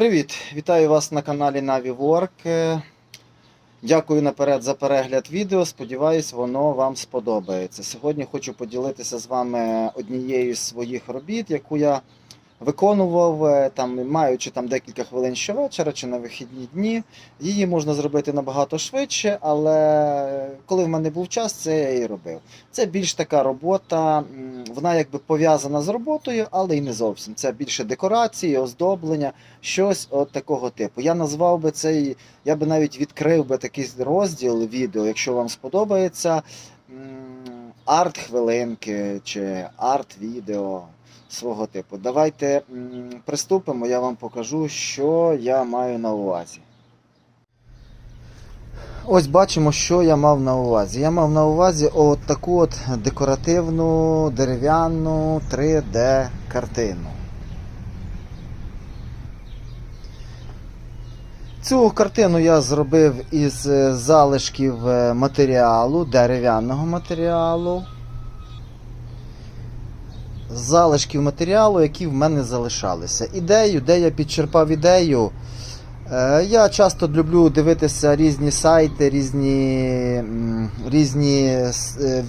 Привіт! Вітаю вас на каналі NaviWork. Е, Дякую наперед за перегляд відео. Сподіваюсь, воно вам сподобається. Сьогодні хочу поділитися з вами однією з своїх робіт, яку я виконував, е, там, маючи там декілька хвилин щовечора чи на вихідні дні. Її можна зробити набагато швидше, але коли в мене був час, це я і робив. Це більш така робота, вона якби пов'язана з роботою, але й не зовсім. Це більше декорації, оздоблення, щось от такого типу. Я назвав би цей, я би навіть відкрив би такий розділ відео, якщо вам сподобається. Арт-хвилинки чи арт-відео свого типу. Давайте приступимо, я вам покажу, що я маю на увазі. Ось бачимо, що я мав на увазі. Я мав на увазі от таку от декоративну дерев'яну 3D картину. Цю картину я зробив із е, залишків е, матеріалу, дерев'яного матеріалу. Залишків матеріалу, які в мене залишалися. Ідею, де я підчерпав ідею. Е, Я часто люблю дивитися різні сайти, різні, різні е,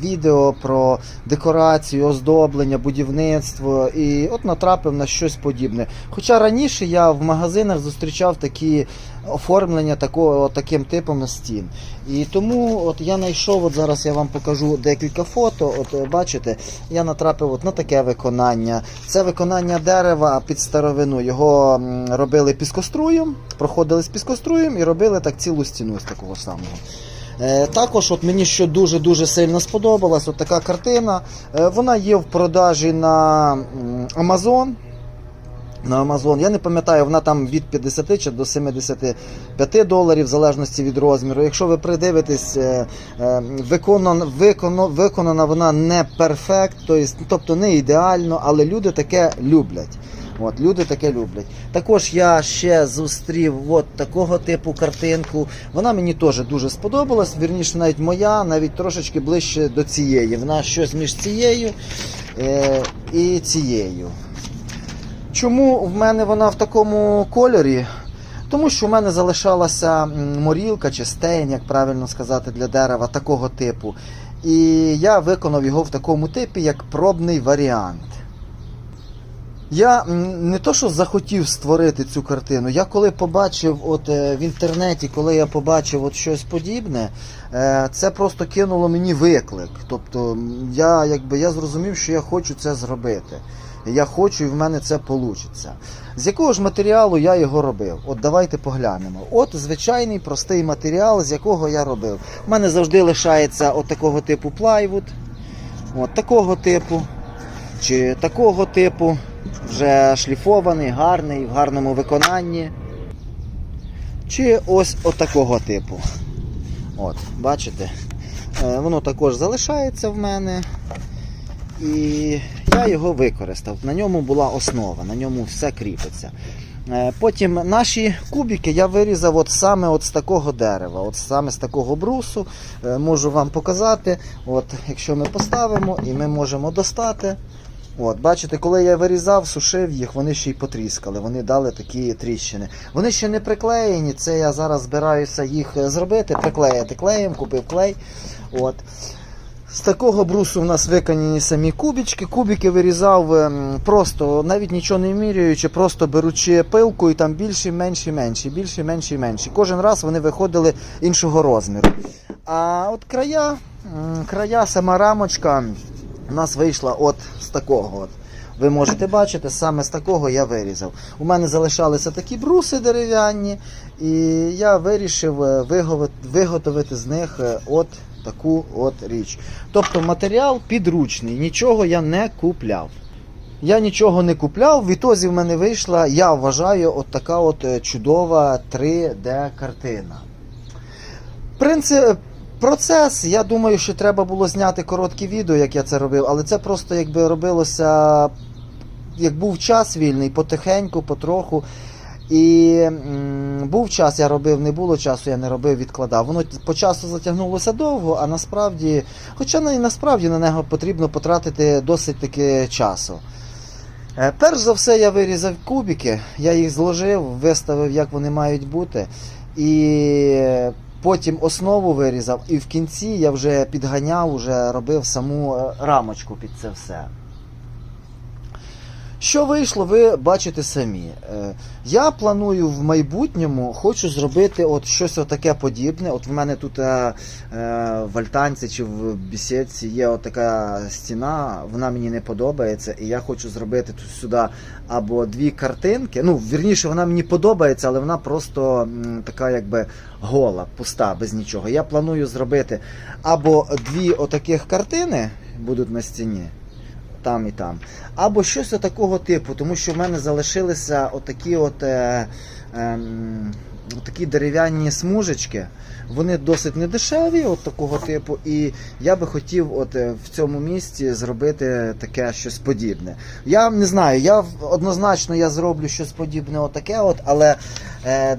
відео про декорацію, оздоблення, будівництво і от натрапив на щось подібне. Хоча раніше я в магазинах зустрічав такі оформлення такого, таким типом стін. І тому от я знайшов, от зараз я вам покажу декілька фото. От е, бачите, я натрапив от на таке виконання. Це виконання дерева під старовину. Його робили піскоструєм, проходили з піскоструєм і робили так цілу стіну з такого самого. Е, Також от мені що дуже-дуже сильно сподобалась, от така картина. Е, Вона є в продажі на Amazon. На Amazon. Я не пам'ятаю, вона там від 50 чи до 75 доларів, в залежності від розміру. Якщо ви придивитесь, е, е, виконана, виконана, виконана вона не перфект, тобто не ідеально, але люди таке люблять. От, люди таке люблять. Також я ще зустрів от такого типу картинку. Вона мені теж дуже сподобалась. Вірніше, навіть моя, навіть трошечки ближче до цієї. Вона щось між цією е, і цією. Чому в мене вона в такому кольорі? Тому що в мене залишалася морілка чи стейн, як правильно сказати, для дерева такого типу. І я виконав його в такому типі, як пробний варіант. Я не то, що захотів створити цю картину. Я коли побачив от, е, в інтернеті, коли я побачив от щось подібне, е, це просто кинуло мені виклик. Тобто я, якби, я зрозумів, що я хочу це зробити. Я хочу і в мене це вийде. З якого ж матеріалу я його робив? От давайте поглянемо. От звичайний простий матеріал, з якого я робив. У мене завжди лишається от такого типу плайвуд, от такого типу, чи такого типу, вже шліфований, гарний, в гарному виконанні. Чи ось от такого типу. От, бачите? Е, Воно також залишається в мене. І я його використав. На ньому була основа, на ньому все кріпиться. Е, Потім наші кубики я вирізав от саме от з такого дерева, от саме з такого брусу. Е, Можу вам показати. От, Якщо ми поставимо і ми можемо достати. От, Бачите, коли я вирізав, сушив їх, вони ще й потріскали, вони дали такі тріщини. Вони ще не приклеєні, це я зараз збираюся їх е, зробити, приклеїти клеєм, купив клей. От. З такого брусу в нас виконані самі кубічки. Кубики вирізав ем, просто, навіть нічого не міряючи, просто беручи пилку і там більші, менші, менші, більші, менші, менші. Кожен раз вони виходили іншого розміру. А от края, края, сама рамочка у нас вийшла от з такого. От. Ви можете бачити, саме з такого я вирізав. У мене залишалися такі бруси дерев'яні, і я вирішив е, виготовити з них е, от таку от річ. Тобто матеріал підручний, нічого я не купляв. Я нічого не купляв, в ітозі в мене вийшла, я вважаю, от така от е, чудова 3D-картина. Принцип, процес, я думаю, що треба було зняти коротке відео, як я це робив, але це просто якби робилося, як був час вільний, потихеньку, потроху. І був час, я робив, не було часу, я не робив, відкладав. Воно по часу затягнулося довго, а насправді, хоча на- насправді на нього потрібно потратити досить таки часу. Е, Перш за все, я вирізав кубики, я їх зложив, виставив, як вони мають бути. І потім основу вирізав, і в кінці я вже підганяв, вже робив саму е, рамочку під це все. Що вийшло, ви бачите самі. Е, Я планую в майбутньому, хочу зробити от щось отаке подібне. От в мене тут е, е, в альтанці чи в бісідці є от така стіна, вона мені не подобається, і я хочу зробити тут сюди або дві картинки. Ну, вірніше, вона мені подобається, але вона просто така якби гола, пуста, без нічого. Я планую зробити або дві отаких картини будуть на стіні там і там. Або щось такого типу, тому що в мене залишилися отакі от. Е, ем, Такі дерев'яні смужечки, вони досить недешеві, от такого типу, і я би хотів от е, в цьому місці зробити таке щось подібне. Я не знаю, я однозначно я зроблю щось подібне, отаке, от, але е,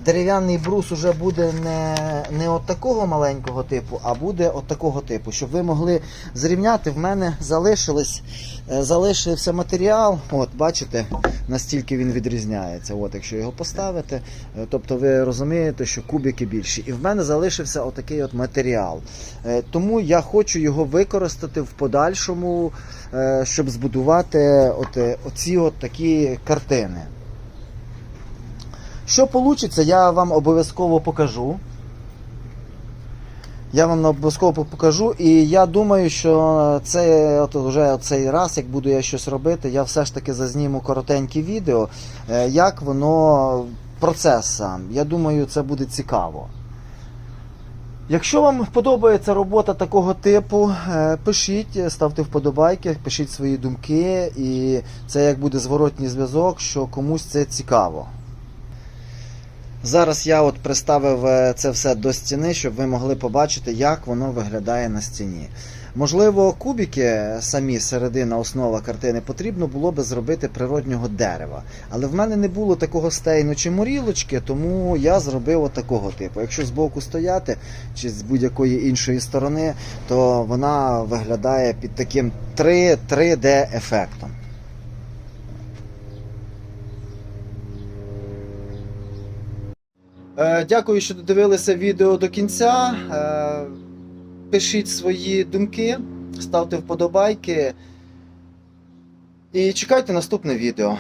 дерев'яний брус уже буде не, не от такого маленького типу, а буде от такого типу, щоб ви могли зрівняти. В мене залишилось, е, залишився матеріал. От, бачите, настільки він відрізняється. От, якщо його поставити, е, тобто ви розумієте, що кубики більші. І в мене залишився отакий от матеріал. Е, Тому я хочу його використати в подальшому, е, щоб збудувати от, е, оці от такі картини. Що вийде, я вам обов'язково покажу. Я вам обов'язково покажу, і я думаю, що це от вже цей раз, як буду я щось робити, я все ж таки зазніму коротеньке відео, е, як воно процес сам. Я думаю, це буде цікаво. Якщо вам подобається робота такого типу, е, пишіть, ставте вподобайки, пишіть свої думки, і це як буде зворотній зв'язок, що комусь це цікаво. Зараз я от приставив е, це все до стіни, щоб ви могли побачити, як воно виглядає на стіні. Можливо, кубики самі середина основа картини потрібно було би зробити природнього дерева. Але в мене не було такого стейну чи морілочки, тому я зробив от такого типу. Якщо збоку стояти чи з будь-якої іншої сторони, то вона виглядає під таким 3 3D ефектом. Дякую, що додивилися відео до кінця. Е, Пишіть свої думки, ставте вподобайки і чекайте наступне відео.